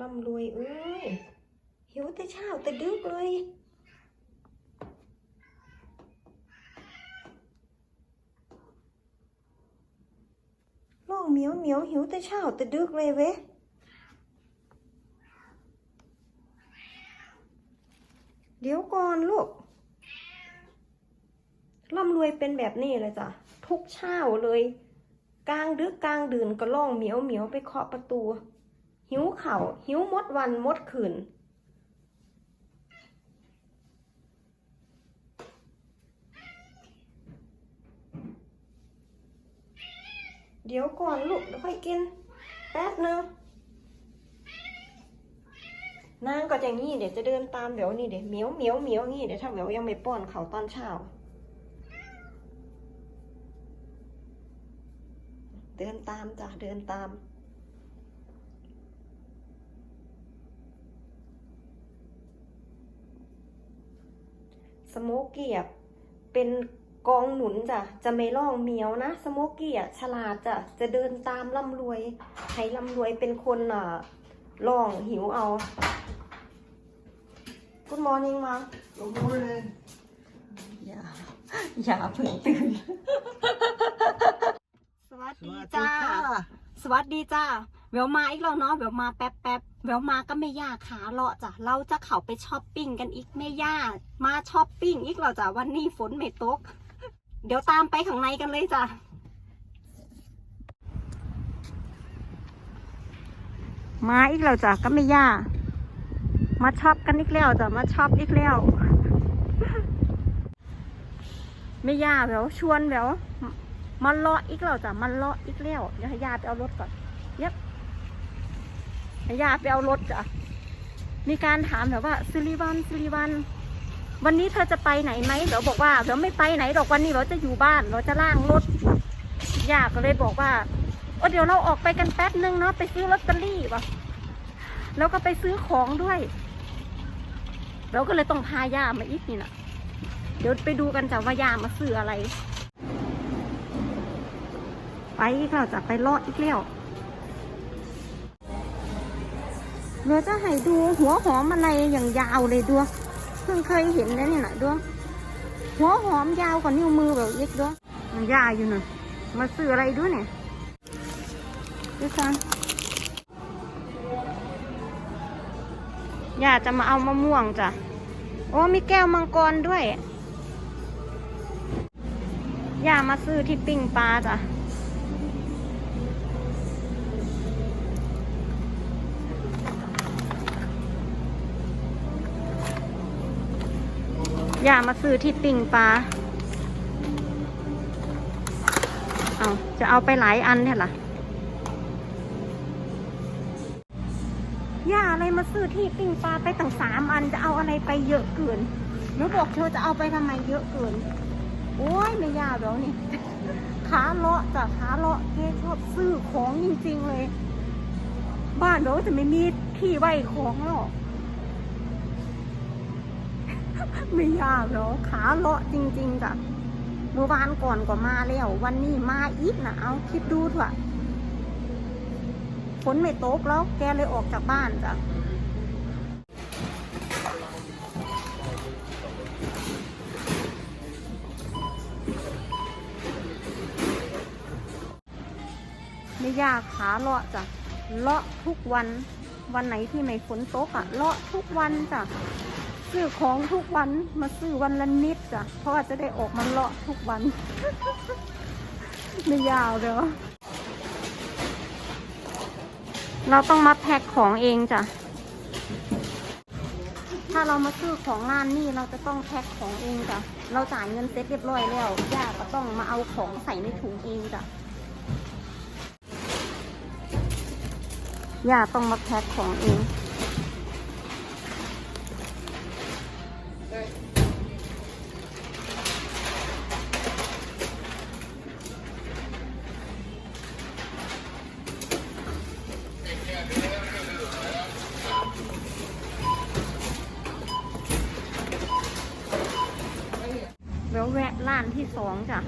ร่ำรวยเอ้ย หิวแต่เช้าแต่ดึกเลยร้องเหมียวเหมียวหิวแต่เช้าแต่ดึกเลยเว้ยเดี๋ยวก่อนลูกร่ำรวยเป็นแบบนี้เลยจ้ะ ทุกเช้าเลย กลางดึกกลางดื่นก็ร้องเหมียวเหมียวไปเคาะประตู หิวเข่าหิวมดวันมดคืนเดี๋ยวก่อนลูกเดี๋ยวค่อยกิน แป๊บนึงนางก็จะงี้เดี๋ยวจะเดินตามเดี๋ยวนี่เดี๋ยวเหมียวเหมียวเหมียวงี้เดี๋ยวถ้าเดี๋ยวยังไม่ป้อนเขาตอนเช้าเดินตามจ้ะเดินตาม สโมกเกียบเป็นกองหนุนจ้ะ จะไม่ล่องเหมียวนะ สโมกเกียฉลาดจ้ะ จะเดินตามร่ำรวย ให้ร่ำรวยเป็นคนอะล่องหิวเอา Good morning มา God morgon. อย่า อย่าเพิ่งตื่นส วัสดีจ้า สวัสดีจ้าเวลมาอีกแล้วเนาะเวลมาแป๊บแป๊บเวลมาก็ไม่ยากขาเลาะจ้ะ เราจะเข้าไปช้อปปิ้งกันอีกไม่ยากมาช้อปปิ้งอีกแล้วจ้ะวันนี้ฝนไม่ตก เดี๋ยวตามไปข้างในกันเลยจ้ะมาอีกแล้วจ้ะก็ไม่ยากมาช็อปกันอีกแล้วจ้ะมาช็อปอีกแล้วไม่ยากแล้วชวนแล้ว มันเลาะอีกแล้วจ้ะมันเลาะอีกแล้วเดี๋ยวให้ยาไปเอารถก่อนเย็บให้ยาไปเอารถจ้ะมีการถามแบบว่าซิริวันซิริวัน วันนี้เธอจะไปไหนไหมเดี๋ยวบอกว่าเดี๋ยวไม่ไปไหนหรอกวันนี้เราจะอยู่บ้านเราจะล่างรถยาก็เลยบอกว่าโอ้เดี๋ยวเราออกไปกันแป๊บนึงเนาะไปซื้อลอตเตอรี่ป่ะแล้วก็ไปซื้อของด้วย เราก็เลยต้องพาย่ามาอีกนี่นะเดี๋ยวไปดูกันจ้ะว่าย่ามาซื้ออะไร ไปอีกแล้วจะไปเลาะอีกแล้วเราจะให้ดูหัวหอมอะไรอย่างยาวเลยด้วยเพิ่งเคยเห็นนะเนี่ยนะด้วยหัวหอมยาวกว่านิ้วมือแบบอีกด้วยมันยาวอยู่น่ะมาซื้ออะไรด้วยเนี่ยดูซันย่าจะมาเอามะม่วงจ้ะ โอ้มีแก้วมังกรด้วยย่ามาซื้อที่ปิ้งปลาจ้ะ อย่ามาซื้อที่ปิ่งปลา เอาจะเอาไปหลายอันเนี่ยล่ะย่าอะไรมาซื้อที่ปิ่งปลาไปตั้งสามอันจะเอาอะไรไปเยอะเกินหนูบอกเธอจะเอาไปทำไมเยอะเกิน โอ้ยไม่ยาแล้วนี่ขาเลาะจ้ะขาเลาะแกชอบซื้อของจริงๆเลย บ้านเราจะไม่มีที่ไว้ของหรอก ไม่ยากหรอกขาเลาะจริงๆจ้ะเมื่อวานก่อนก็มาแล้ว วันนี้มาอีกนะเอาคิดดูเถอะฝนไม่ตกแล้วแกเลยออกจากบ้านจ้ะไม่ยากขาเลาะจ้ะเลาะทุกวัน วันไหนที่ไม่ฝนตกอะเลาะทุกวันจ้ะ ซื้อของทุกวันมาซื้อวันละนิดจ้ะเพราะว่าจะได้ออกมาเลาะทุกวัน ไม่ยาวเด้อเราต้องมาแพ็คของเองจ้ะถ้าเรามาซื้อของร้านนี่เราจะต้องแพ็คของเองจ้ะเราจ่ายเงินเสร็จเรียบร้อยแล้วย่าก็ต้องมาเอาของใส่ในถุงเองจ้ะย่าต้องมาแพ็คของเอง แววแวะร้านที่สองจ้ะ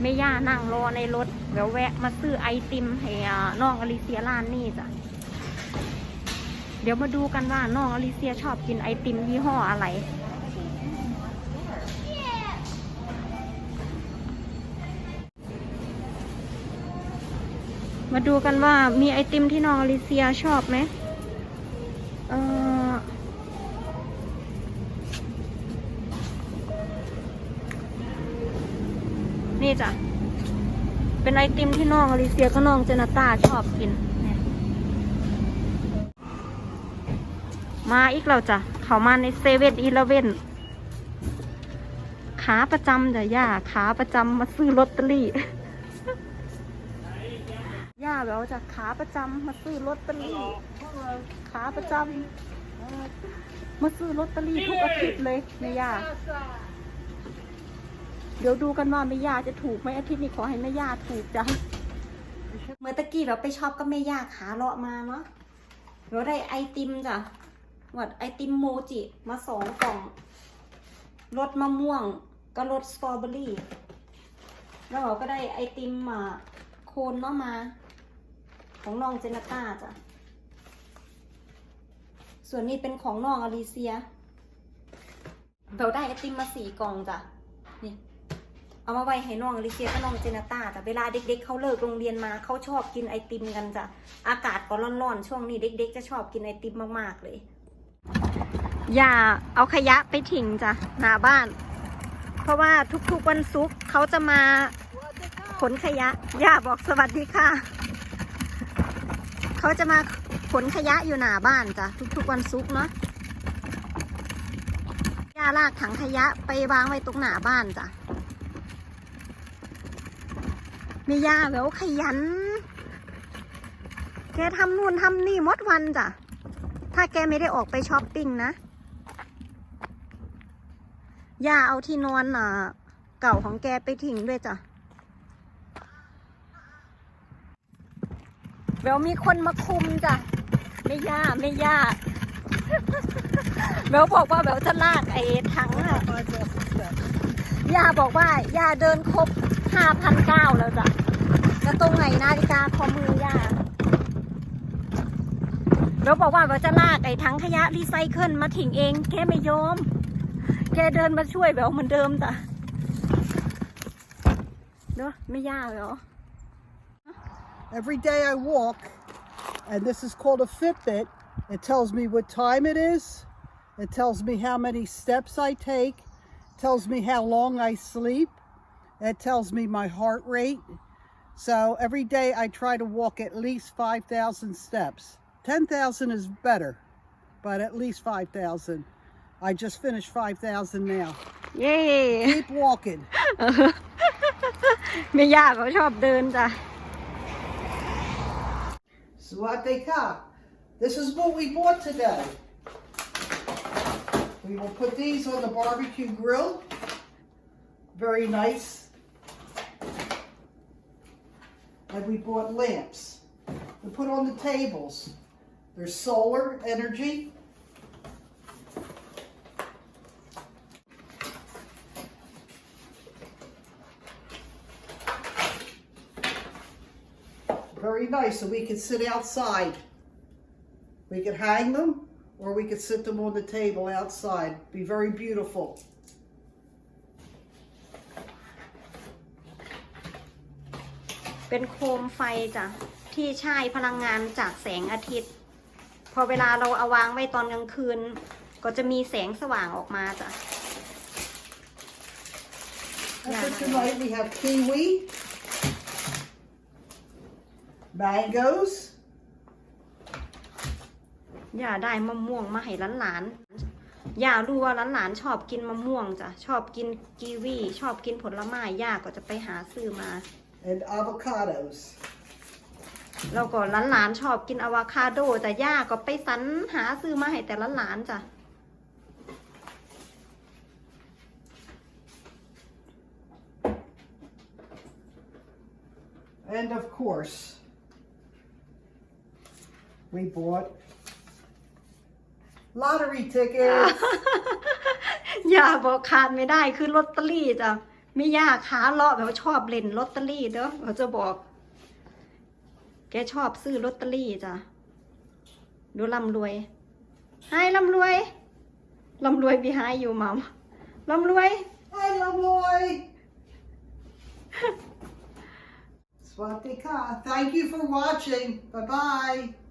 แม่ย่านั่งรอในรถแววแวะมาซื้อไอติมให้น้องอลิเซียร้านนี่จ้ะเดี๋ยวมาดูกันว่าน้องอลิเซียชอบกินไอติมยี่ห้ออะไร มาดูกันว่ามีไอติมที่น้องอลิเซียชอบไหมเออนี่จ้ะ เป็นไอติมที่น้องอลิเซียก็น้องเจนาตาชอบกิน มาอีกแล้วจ้ะเขามาในเซเว่นอีเลเว่นขาประจำจ้ะย่าขาประจำมาซื้อลอตเตอรี่ย่าแบบว่าจะขาประจำมาซื้อลอตเตอรี่ขาประจำมาซื้อลอตเตอรี่ทุกอาทิตย์เลยแม่ย่า เดี๋ยวดูกันว่าแม่ย่าจะถูกไหมอาทิตย์นี้ขอให้แม่ย่าถูกจ้ะเมื่อตะกี้เราไปชอปกับแม่ย่าขาเลาะมาเนาะเราได้ไอติมจ้ะวัดไอติมโมจิมาสองกล่องรสมะม่วงกับรสสตรอเบอรี่ แล้วเราก็ได้ไอติมมาโคนเนาะมา ของน้องเจนาต้าจ้ะ ส่วนนี้เป็นของน้องอลิเซีย เราได้ไอติมมาสี่กล่องจ้ะ นี่ เอามาไว้ให้น้องอลิเซียกับน้องเจนาตาจ้ะเวลาเด็กๆเขาเลิกโรงเรียนมาเขาชอบกินไอติมกันจ้ะอากาศก็ร้อนๆช่วงนี้เด็ก ๆ จะชอบกินไอติมมากๆเลย อย่าเอาขยะไปทิ้งจ้ะหน้าบ้าน เพราะว่าทุกๆวันศุกร์เขาจะมาขนขยะย่าบอกสวัสดีค่ะ เขาจะมาขนขยะอยู่หน้าบ้านจ้ะทุกๆวันศุกร์เนาะย่าลากถังขยะไปวางไว้ตรงหน้าบ้านจ้ะ มีย่าแล้วขยัน แกทำนู่นทำนี่หมดวันจ้ะ ถ้าแกไม่ได้ออกไปช้อปปิ้งนะย่าเอาที่นอนอะ เก่าของแกไปทิ้งด้วยจ้ะเวลมีคนมาคุมจ้ะ ไม่ย่าไม่ย่าเบลบอกว่าเบลจะลากไอ้ถังอะย่าบอกว่าย่าเดินครบ ห้าพันเก้าแล้วจ้ะแล้วตรงไหนนาฬิกาข้อมือย่าเบลบอกว่าเบลจะลากไอ้ถังขยะรีไซเคิลมาทิ้งเอง แกไม่ยอม แกเดินมาช่วยเบลเหมือนเดิมจ้ะเนอะไม่ยากเหรอ Every day I walk, and this is called a Fitbit. It tells me what time it is. It tells me how many steps I take. tells me how long I sleep. It tells me my heart rate. So every day I try to walk at least 5,000 steps. 10,000 is better, but at least 5,000. I just finished 5,000 now. เย้ Keep walking. ไม่ยากเขาชอบเดินจ้ะ Swateka. This is what we bought today. We will put these on the barbecue grill. Very nice. And we bought lamps to put on the tables. There's solar energy. Very nice, so we can sit outside. We could hang them, or we could sit them on the table outside. Be very beautiful. เป็นโคมไฟจ้ะที่ใช้พลังงานจากแสงอาทิตย์ พอเวลาเราเอาวางไว้ตอนกลางคืน ก็จะมีแสงสว่างออกมาจ้ะ And for tonight, we have kiwi, mangoes, ย่าได้มะม่วงมาให้หลานๆย่ารู้ว่าหลานๆชอบกินมะม่วงจ้ะ ชอบกินกีวี ชอบกินผลไม้ย่าก็จะไปหาซื้อมา and avocados. แล้วก็หลานๆชอบกินอะวาคาโดแต่ย่าก็ไปสรรหาซื้อมาให้แต่ละหลานจ้ะ And of course, we bought lottery tickets. ย่าบอกขาดไม่ได้คือลอตเตอรี่จ้ะ ไม่ยากค้าเลาะแบบว่าชอบเล่นลอตเตอรี่เด้อเขาจะบอก แกชอบซื้อลอตเตอรี่จ้ะดูลำรวยไฮร่ำรวยลำรวยบีไฮอยู่มัมลำรวยไฮร่ำรวยสวัสดีค่ะ Thank you for watching. Bye bye.